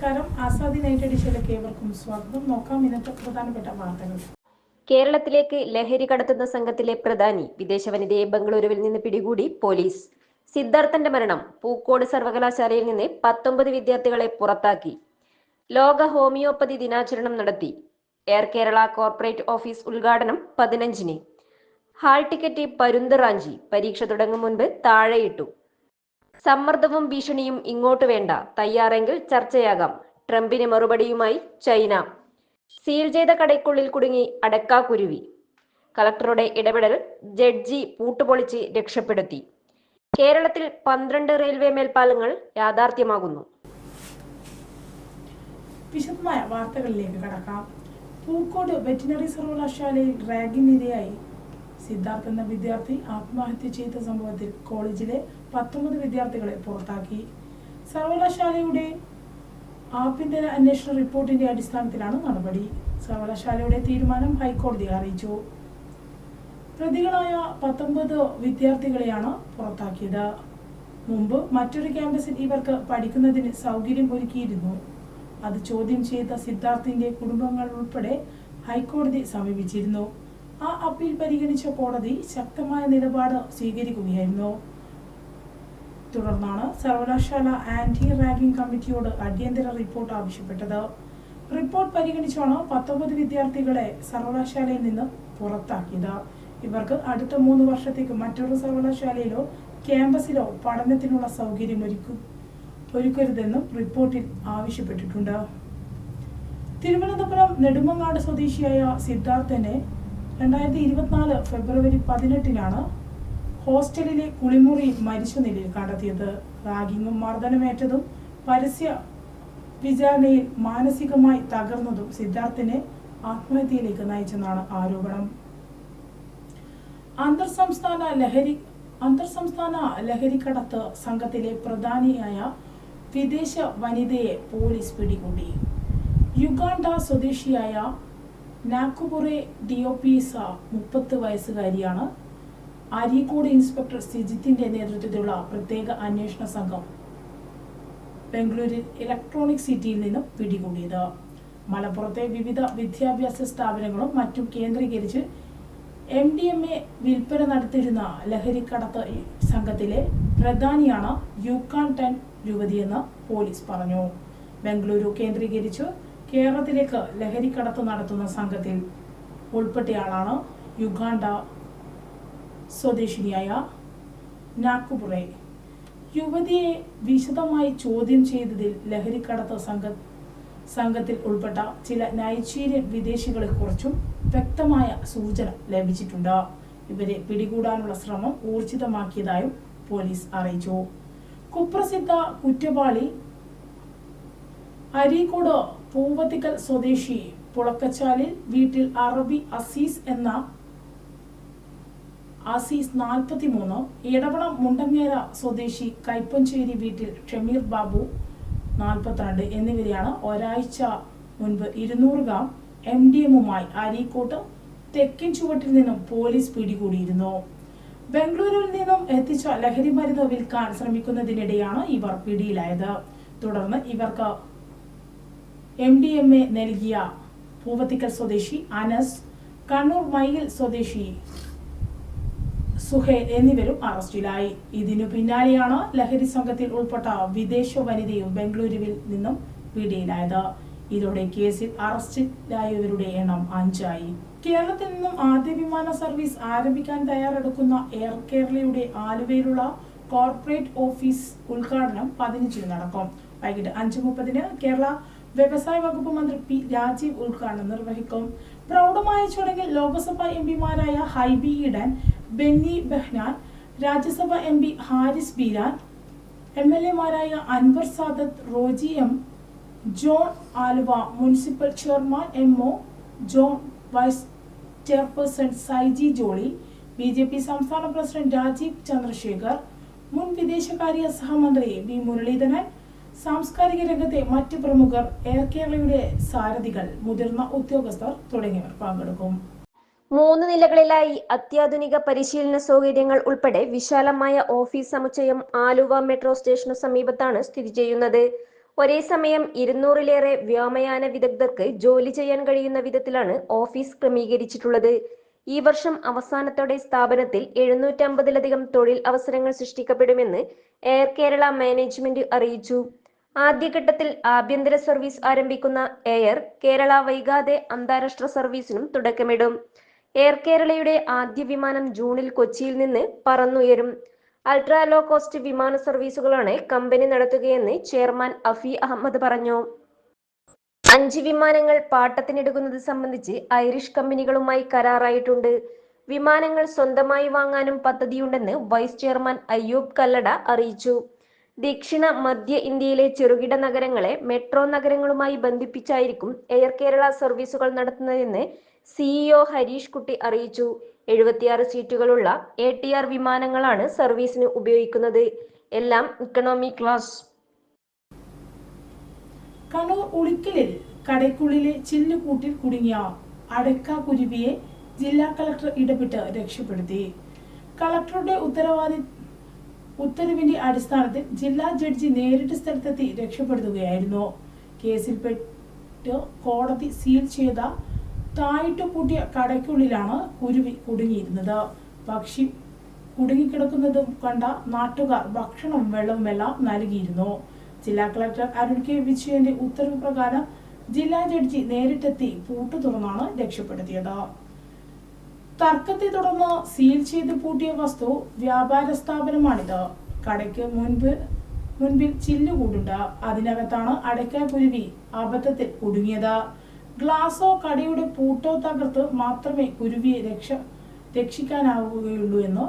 നമസ്കാരം. ആസാദി നൈറ്റ് എഡിഷനിലേക്ക് ഏവർക്കും സ്വാഗതം. നോക്കാം ഇന്നത്തെ പ്രധാനപ്പെട്ട വാർത്തകൾ. കേരളത്തിലേക്ക് ലഹരി കടത്തുന്ന സംഘത്തിലെ പ്രധാനി വിദേശ വനിതയെ ബംഗളൂരുവിൽ നിന്ന് പിടികൂടി പോലീസ്. സിദ്ധാർത്ഥന്റെ മരണം പൂക്കോട് സർവകലാശാലയിൽ നിന്ന് പത്തൊമ്പത് വിദ്യാർത്ഥികളെ പുറത്താക്കി. ലോക ഹോമിയോപ്പതി ദിനാചരണം നടത്തി. എയർ കേരള കോർപ്പറേറ്റ് ഓഫീസ് ഉദ്ഘാടനം പതിനഞ്ചിന്. ഹാൾ ടിക്കറ്റ് പരുന്തറാഞ്ചി പരീക്ഷ തുടങ്ങും മുൻപ് താഴെയിട്ടു. സമ്മർദ്ദവും ഭീഷണിയും ഇങ്ങോട്ട് വേണ്ട. തയ്യാറെങ്കിൽ ചർച്ചയാകാം. ട്രംപിന് മറുപടിയുമായി ചൈന. സീൽ ചെയ്ത കടയ്ക്കുള്ളിൽ കുടുങ്ങി അടക്കാക്കുരുവി കളക്ടറുടെ ഇടപെടൽ ജഡ്ജി പൂട്ടുപൊളിച്ച് രക്ഷപ്പെടുത്തി. കേരളത്തിൽ പന്ത്രണ്ട് റെയിൽവേ മേൽപ്പാലങ്ങൾ യാഥാർത്ഥ്യമാകുന്നു. വിശദമായ വാർത്തകളിലേക്ക് കടക്കാം. പൂക്കോട് വെറ്റിനറി സർവകലാശാലയിൽ റാഗിനിരയായി സിദ്ധാർത്ഥ് എന്ന വിദ്യാർത്ഥി ആത്മഹത്യ ചെയ്ത സംഭവത്തിൽ കോളേജിലെ പത്തൊമ്പത് വിദ്യാർത്ഥികളെ പുറത്താക്കി. സർവകലാശാലയുടെ ആഭ്യന്തര അന്വേഷണ റിപ്പോർട്ടിന്റെ അടിസ്ഥാനത്തിലാണ് നടപടി. സർവകലാശാലയുടെ തീരുമാനം ഹൈക്കോടതി അറിയിച്ചു. പ്രതികളായ പത്തൊമ്പത് വിദ്യാർത്ഥികളെയാണ് പുറത്താക്കിയത്. മുമ്പ് മറ്റൊരു ക്യാമ്പസിൽ ഇവർക്ക് പഠിക്കുന്നതിന് സൗകര്യം ഒരുക്കിയിരുന്നു. അത് ചോദ്യം ചെയ്ത സിദ്ധാർത്ഥിന്റെ കുടുംബങ്ങൾ ഉൾപ്പെടെ ഹൈക്കോടതി സമീപിച്ചിരുന്നു. ആ അപ്പീൽ പരിഗണിച്ച കോടതി ശക്തമായ നിലപാട് സ്വീകരിക്കുകയായിരുന്നു. തുടർന്നാണ് സർവകലാശാല ആന്റി റാഗിംഗ് കമ്മിറ്റിയോട് അടിയന്തര റിപ്പോർട്ട് ആവശ്യപ്പെട്ടത്. റിപ്പോർട്ട് പരിഗണിച്ചാണ് പത്തൊമ്പത് വിദ്യാർത്ഥികളെ സർവകലാശാലയിൽ നിന്ന് പുറത്താക്കിയത്. ഇവർക്ക് അടുത്ത മൂന്ന് വർഷത്തേക്ക് മറ്റൊരു സർവകലാശാലയിലോ ക്യാമ്പസിലോ പഠനത്തിനുള്ള സൗകര്യം ഒരുക്കും ഒരുക്കരുതെന്നും റിപ്പോർട്ടിൽ ആവശ്യപ്പെട്ടിട്ടുണ്ട്. തിരുവനന്തപുരം നെടുമങ്ങാട് സ്വദേശിയായ സിദ്ധാർത്ഥനെ രണ്ടായിരത്തി ഇരുപത്തിനാല് ഫെബ്രുവരി പതിനെട്ടിനാണ് ഹോസ്റ്റലിലെ കുളിമുറി മരിച്ച നിലയിൽ കണ്ടെത്തിയത്. റാഗിങ്ങും മർദ്ദനമേറ്റതും പരസ്യ വിചാരണയിൽ മാനസികമായി തകർന്നതും സിദ്ധാർത്ഥിനെ ആത്മഹത്യയിലേക്ക് നയിച്ചെന്നാണ് ആരോപണം. അന്തർ സംസ്ഥാന ലഹരി അന്തർ സംസ്ഥാന ലഹരിക്കടത്ത് സംഘത്തിലെ പ്രധാനിയായ വിദേശ വനിതയെ പോലീസ് പിടികൂടി. യുഗാണ്ട സ്വദേശിയായ നാക്കുപുറെ ഡി ഒ പി സ മുപ്പത്ത് വയസ്സുകാരിയാണ്. അരീക്കോട് ഇൻസ്പെക്ടർ സിജിത്തിന്റെ നേതൃത്വത്തിലുള്ള പ്രത്യേക അന്വേഷണ സംഘം ബംഗളൂരിൽ ഇലക്ട്രോണിക് സിറ്റിയിൽ നിന്നും പിടികൂടിയത്. മലപ്പുറത്തെ വിവിധ വിദ്യാഭ്യാസ സ്ഥാപനങ്ങളും മറ്റും കേന്ദ്രീകരിച്ച് എം ഡി എം എ വിൽപ്പന നടത്തിയിരുന്ന ലഹരിക്കടത്ത് സംഘത്തിലെ പ്രധാനിയാണ് യുക്കാൻ ടെൻ യുവതിയെന്ന് പോലീസ് പറഞ്ഞു. ബംഗളൂരു കേന്ദ്രീകരിച്ച് കേരളത്തിലേക്ക് ലഹരിക്കടത്ത് നടത്തുന്ന സംഘത്തിൽ ഉൾപ്പെട്ടയാളാണ് യുഗാണ്ട സ്വദേശിനിയായ നാക്കുപുറെ യുവതിയെ വിശദമായി ചോദ്യം ചെയ്തതിൽ ലഹരിക്കടത്ത് സംഘ സംഘത്തിൽ ഉൾപ്പെട്ട ചില നൈജീരിയൻ വിദേശികളെ കുറിച്ചും വ്യക്തമായ സൂചന ലഭിച്ചിട്ടുണ്ട്. ഇവരെ പിടികൂടാനുള്ള ശ്രമം ഊർജിതമാക്കിയതായും പോലീസ് അറിയിച്ചു. കുപ്രസിദ്ധ കുറ്റവാളി അരീക്കോട് പൂവത്തിക്കൽ സ്വദേശി പുളക്കച്ചാലിൽ വീട്ടിൽ അറബി അസീസ് എന്ന അസീസ് നാൽപ്പത്തിമൂന്ന് ഇടവളം മുണ്ടങ്ങേര സ്വദേശി കൈപ്പഞ്ചേരി വീട്ടിൽ ഷമീർ ബാബു നാൽപ്പത്തിരണ്ട് എന്നിവരെയാണ് ഒരാഴ്ച മുൻപ് ഇരുന്നൂറ് ഗ്രാം എം ഡി എമ്മുമായി അരീക്കോട്ട് തെക്കൻ ചുവട്ടിൽ നിന്നും പോലീസ് പിടികൂടിയിരുന്നു. ബംഗളൂരുവിൽ നിന്നും എത്തിച്ച ലഹരി മരുന്ന് വിൽക്കാൻ ശ്രമിക്കുന്നതിനിടെയാണ് ഇവർ പിടിയിലായത്. തുടർന്ന് ഇവർക്ക് എം ഡി എം എ നൽകിയ പൂവത്തിക്കൽ സ്വദേശി അനസ് കണ്ണൂർ മയിൽ സ്വദേശി സുഹേൽ എന്നിവരും അറസ്റ്റിലായി. ഇതിനു പിന്നാലെയാണ് ലഹരി സംഘത്തിൽ ഉൾപ്പെട്ട വിദേശ വനിതയും ബംഗളൂരുവിൽ നിന്നും പിടിയിലായത്. ഇതോടെ കേസിൽ അറസ്റ്റിലായവരുടെ എണ്ണം അഞ്ചായി. കേരളത്തിൽ നിന്നും ആദ്യ വിമാന സർവീസ് ആരംഭിക്കാൻ തയ്യാറെടുക്കുന്ന എയർ കേരളയുടെ ആലുവയിലുള്ള കോർപ്പറേറ്റ് ഓഫീസ് ഉദ്ഘാടനം പതിനഞ്ചിന് നടക്കും. വൈകിട്ട് അഞ്ച് മുപ്പതിന് കേരള വ്യവസായ വകുപ്പ് മന്ത്രി പി രാജീവ് ഉദ്ഘാടനം നിർവഹിക്കും. പ്രൗഢമായ ചടങ്ങിൽ Lok Sabha M പിമാരായ Hibi Eden Benny Behanan Rajya Sabha M P Haris Beeran M L എമാരായ Anwar Sadath Roji M John Aluva municipal chairman M O John vice chairperson Saiji Jolly B J P സംസ്ഥാന president Rajeev Chandrasekhar മുൻ വിദേശകാര്യ സഹമന്ത്രി V Muraleedharan സാംസ്കാരിക രംഗത്തെ മറ്റ് പ്രമുഖർ air കേരളയുടെ സാരഥികൾ മുതിർന്ന ഉദ്യോഗസ്ഥർ തുടങ്ങിയവർ പങ്കെടുക്കും. മൂന്ന് നിലകളിലായി അത്യാധുനിക പരിശീലന സൗകര്യങ്ങൾ ഉൾപ്പെടെ വിശാലമായ ഓഫീസ് സമുച്ചയം ആലുവ മെട്രോ സ്റ്റേഷനു സമീപത്താണ് സ്ഥിതി ചെയ്യുന്നത്. ഒരേ സമയം ഇരുന്നൂറിലേറെ വ്യോമയാന വിദഗ്ധർക്ക് ജോലി ചെയ്യാൻ കഴിയുന്ന വിധത്തിലാണ് ഓഫീസ് ക്രമീകരിച്ചിട്ടുള്ളത്. ഈ വർഷം അവസാനത്തോടെ സ്ഥാപനത്തിൽ എഴുന്നൂറ്റമ്പതിലധികം തൊഴിൽ അവസരങ്ങൾ സൃഷ്ടിക്കപ്പെടുമെന്ന് എയർ കേരള മാനേജ്മെന്റ് അറിയിച്ചു. ആദ്യഘട്ടത്തിൽ ആഭ്യന്തര സർവീസ് ആരംഭിക്കുന്ന എയർ കേരള വൈകാതെ അന്താരാഷ്ട്ര സർവീസിനും തുടക്കമിടും. എയർ കേരളയുടെ ആദ്യ വിമാനം ജൂണിൽ കൊച്ചിയിൽ നിന്ന് പറന്നുയരും. അൾട്രാ ലോ കോസ്റ്റ് വിമാന സർവീസുകളാണ് കമ്പനി നടത്തുകയെന്ന് ചെയർമാൻ അഫി അഹമ്മദ് പറഞ്ഞു. അഞ്ച് വിമാനങ്ങൾ പാട്ടത്തിനെടുക്കുന്നത് സംബന്ധിച്ച് ഐറിഷ് കമ്പനികളുമായി കരാറായിട്ടുണ്ട്. വിമാനങ്ങൾ സ്വന്തമായി വാങ്ങാനും പദ്ധതിയുണ്ടെന്ന് വൈസ് ചെയർമാൻ അയ്യൂബ് കല്ലട അറിയിച്ചു. ദക്ഷിണ മധ്യ ഇന്ത്യയിലെ ചെറുകിട നഗരങ്ങളെ മെട്രോ നഗരങ്ങളുമായി ബന്ധിപ്പിച്ചായിരിക്കും എയർ കേരള സർവീസുകൾ നടത്തുന്നതെന്ന് സിഇഒ ഹരീഷ് കുട്ടി അറിയിച്ചു. എഴുപത്തിയാറ് സീറ്റുകളുള്ള എ ടി ആർ വിമാനങ്ങളാണ് സർവീസിന് ഉപയോഗിക്കുന്നത്. എല്ലാം ഇക്കണോമി ക്ലാസ് കണ്ണൂർ ഉളിക്കലിൽ കടയ്ക്കുള്ളിലെ ചില്ലുകൂട്ടിൽ കുടുങ്ങിയ അടക്ക കുരുവിയെ ജില്ലാ കളക്ടർ ഇടപെട്ട് രക്ഷപ്പെടുത്തി. കളക്ടറുടെ ഉത്തരവാദി ഉത്തരവിന്റെ അടിസ്ഥാനത്തിൽ ജില്ലാ ജഡ്ജി നേരിട്ട് സ്ഥലത്തെത്തി രക്ഷപ്പെടുത്തുകയായിരുന്നു. കേസിൽപ്പെട്ട് കോടതി സീൽ ചെയ്ത തായിട്ട് പൂട്ടിയ കടയ്ക്കുള്ളിലാണ് കുരുവി കുടുങ്ങിയിരുന്നത്. പക്ഷി കുടുങ്ങിക്കിടക്കുന്നതും കണ്ട നാട്ടുകാർ ഭക്ഷണവും വെള്ളവുമെല്ലാം നൽകിയിരുന്നു. ജില്ലാ കളക്ടർ അരുൺ കെ വിജയന്റെ ഉത്തരവ് പ്രകാരം ജില്ലാ ജഡ്ജി നേരിട്ടെത്തി പൂട്ടു തുറന്നാണ് രക്ഷപ്പെടുത്തിയത്. തർക്കത്തെ തുടർന്ന് സീൽ ചെയ്ത് പൂട്ടിയ വസ്തു വ്യാപാര സ്ഥാപനമാണിത്. കടയ്ക്ക് മുൻപ് മുൻപിൽ ചില്ലുകൂടുണ്ട്. അതിനകത്താണ് അടയ്ക്ക കുരുവി അബദ്ധത്തിൽ കുടുങ്ങിയത്. ഗ്ലാസോ കടയുടെ പൂട്ടോ തകർത്ത് മാത്രമേ കുരുവിയെ രക്ഷ രക്ഷിക്കാനാവുകയുള്ളൂ എന്ന്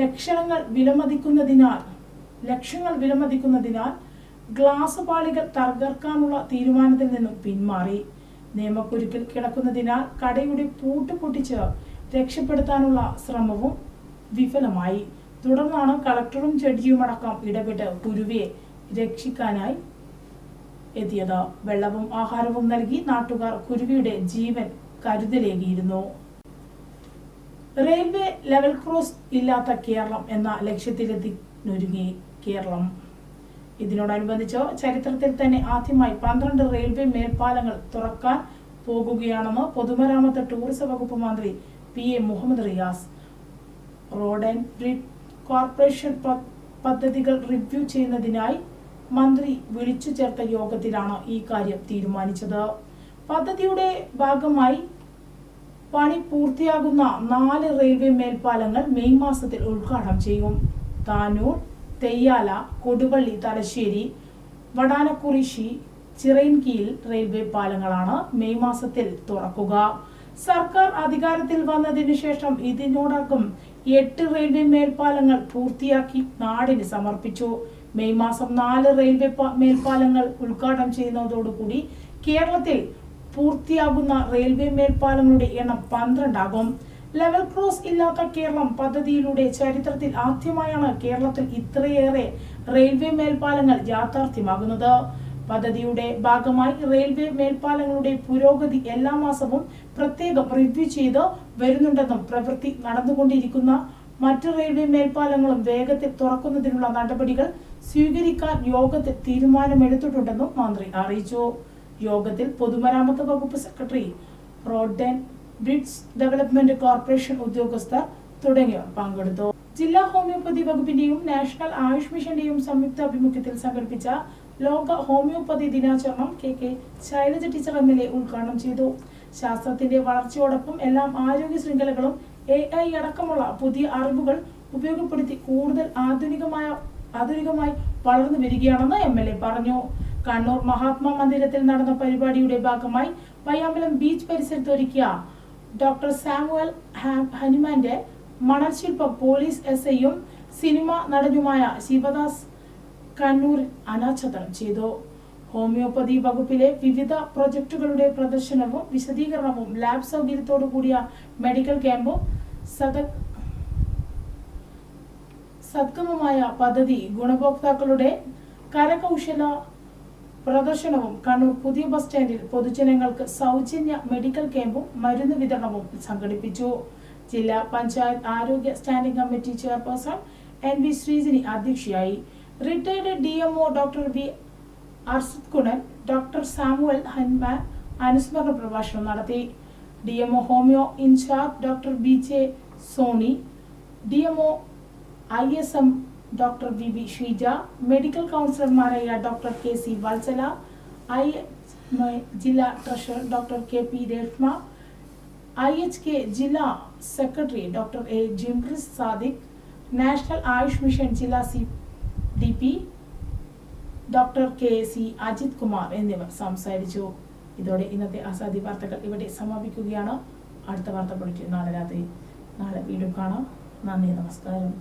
ലക്ഷണങ്ങൾ വിലമതിക്കുന്നതിനാൽ ലക്ഷങ്ങൾ വിലമതിക്കുന്നതിനാൽ ഗ്ലാസ് പാളികൾ തകർക്കാനുള്ള തീരുമാനത്തിൽ നിന്നും പിന്മാറി. നിയമക്കുരുക്കിൽ കിടക്കുന്നതിനാൽ കടയുടെ പൂട്ട് പൊട്ടിച്ച് രക്ഷപ്പെടുത്താനുള്ള ശ്രമവും വിഫലമായി. തുടർന്നാണ് കളക്ടറും ചെടിയുമടക്കം ഇടപെട്ട് കുരുവിയെ രക്ഷിക്കാനായി എത്തിയത്. വെള്ളവും ആഹാരവും നൽകി നാട്ടുകാർ കുരുവിയുടെ ജീവൻ കരുതലേകിയിരുന്നു. റെയിൽവേ ലെവൽ ക്രോസ് ഇല്ലാത്ത കേരളം എന്ന ലക്ഷ്യത്തിലെത്തിനൊരുങ്ങി കേരളം. ഇതിനോടനുബന്ധിച്ച് ചരിത്രത്തിൽ തന്നെ ആദ്യമായി പന്ത്രണ്ട് റെയിൽവേ മേൽപ്പാലങ്ങൾ തുറക്കാൻ പോകുകയാണെന്ന് പൊതുമരാമത്ത് ടൂറിസം വകുപ്പ് മന്ത്രി P A Muhammad Riyas. Road and bridge corporation പദ്ധതികൾ റിവ്യൂ ചെയ്യുന്നതിനായി മന്ത്രി വിളിച്ചു ചേർത്ത യോഗത്തിലാണ് ഈ കാര്യം തീരുമാനിച്ചത്. പദ്ധതിയുടെ ഭാഗമായി പണി പൂർത്തിയാകുന്ന നാല് റെയിൽവേ മേൽപ്പാലങ്ങൾ മെയ് മാസത്തിൽ ഉദ്ഘാടനം ചെയ്യും. താനൂർ തെയ്യാല കൊടുവള്ളി തലശ്ശേരി വടാനക്കുറിശി ചിറയിൻകീൽ റെയിൽവേ പാലങ്ങളാണ് മെയ് മാസത്തിൽ തുറക്കുക. സർക്കാർ അധികാരത്തിൽ വന്നതിനു ശേഷം ഇതിനോടകം എട്ട് റെയിൽവേ മേൽപ്പാലങ്ങൾ പൂർത്തിയാക്കി നാടിന് സമർപ്പിച്ചു. മെയ് മാസം നാല് റെയിൽവേ മേൽപ്പാലങ്ങൾ ഉദ്ഘാടനം ചെയ്യുന്നതോടുകൂടി കേരളത്തിൽ പൂർത്തിയാകുന്ന റെയിൽവേ മേൽപ്പാലങ്ങളുടെ എണ്ണം പന്ത്രണ്ടാകും. ലെവൽ ക്രോസ് ഇല്ലാത്ത കേരളം പദ്ധതിയിലൂടെ ചരിത്രത്തിൽ ആദ്യമായാണ് കേരളത്തിൽ ഇത്രയേറെ റെയിൽവേ മേൽപ്പാലങ്ങൾ യാഥാർത്ഥ്യമാകുന്നത്. പദ്ധതിയുടെ ഭാഗമായി റെയിൽവേ മേൽപ്പാലങ്ങളുടെ പുരോഗതി എല്ലാ മാസവും പ്രത്യേകം റിവ്യൂ ചെയ്ത് വരുന്നുണ്ടെന്നും പ്രവൃത്തി നടന്നുകൊണ്ടിരിക്കുന്ന മറ്റ് റെയിൽവേ മേൽപ്പാലങ്ങളും വേഗത്തിൽ തുറക്കുന്നതിനുള്ള നടപടികൾ സ്വീകരിക്കാൻ യോഗത്തിൽ തീരുമാനമെടുത്തിട്ടുണ്ടെന്നും മന്ത്രി അറിയിച്ചു. യോഗത്തിൽ പൊതുമരാമത്ത് വകുപ്പ് secretary road and bridges development corporation ഉദ്യോഗസ്ഥർ തുടങ്ങിയവർ പങ്കെടുത്തു. ജില്ലാ ഹോമിയോപ്പതി വകുപ്പിന്റെയും നാഷണൽ ആയുഷ് മിഷന്റെയും സംയുക്ത ആഭിമുഖ്യത്തിൽ സംഘടിപ്പിച്ച ലോക ഹോമിയോപ്പതി ദിനാചരണം K K Shailaja teacher M L ഉദ്ഘാടനം ചെയ്തു. ശാസ്ത്രത്തിന്റെ വളർച്ചയോടൊപ്പം എല്ലാം ആരോഗ്യ ശൃംഖലകളും എ ഐ അടക്കമുള്ള പുതിയ അറിവുകൾ ഉപയോഗപ്പെടുത്തി കൂടുതൽ ആധുനികമായ ആധുനികമായി വളർന്നു വരികയാണെന്ന് എം എൽ എ പറഞ്ഞു. കണ്ണൂർ മഹാത്മാ മന്ദിരത്തിൽ നടന്ന പരിപാടിയുടെ ഭാഗമായി പയ്യാമ്പലം ബീച്ച് പരിസരത്ത് ഒരുക്കിയ ഡോക്ടർ സാമുവൽ ഹനുമാന്റെ മണൽ ശില്പം പോലീസ് എസ് ഐയും സിനിമ നടനുമായ ശിവദാസ് കണ്ണൂർ അനാച്ഛാദനം ചെയ്തു. ഹോമിയോപ്പതി വകുപ്പിലെ വിവിധ പ്രൊജക്ടുകളുടെ പ്രദർശനവും വിശദീകരണവും ലാബ് സൗകര്യത്തോടു കൂടിയ മെഡിക്കൽ ക്യാമ്പും സദ്ഗമമായ പദ്ധതി ഗുണഭോക്താക്കളുടെ കരകൗശല പ്രദർശനവും കണ്ണൂർ പുതിയ ബസ് സ്റ്റാൻഡിൽ പൊതുജനങ്ങൾക്ക് സൗജന്യ മെഡിക്കൽ ക്യാമ്പും മരുന്ന് വിതരണവും സംഘടിപ്പിച്ചു. ജില്ലാ പഞ്ചായത്ത് ആരോഗ്യ standing committee chairperson N V Sreejini അധ്യക്ഷയായി. Retired D M O doctor V അർസുദ് കുണൻ ഡോക്ടർ സാമുവൽ ഹൻമാൻ അനുസ്മരണ പ്രഭാഷണം നടത്തി. D M O homoeo in charge doctor B J Soni. D M O I S M doctor V V Sheeja medical കൗൺസിലർമാരായ doctor K C Vatsala. I ജില്ലാ treasurer doctor K P Reshma. I H K ജില്ലാ secretary doctor A ജിംറിസ് Sadiq national Ayush mission ജില്ലാ C D P doctor K C Ajith Kumar എന്നിവർ സംസാരിച്ചു. ഇതോടെ ഇന്നത്തെ അസാധ്യ വാർത്തകൾ ഇവിടെ സമാപിക്കുകയാണ്. അടുത്ത വാർത്ത പൊളിറ്റ് നാളെ രാത്രി നാളെ വീണ്ടും കാണാം. നന്ദി നമസ്കാരം.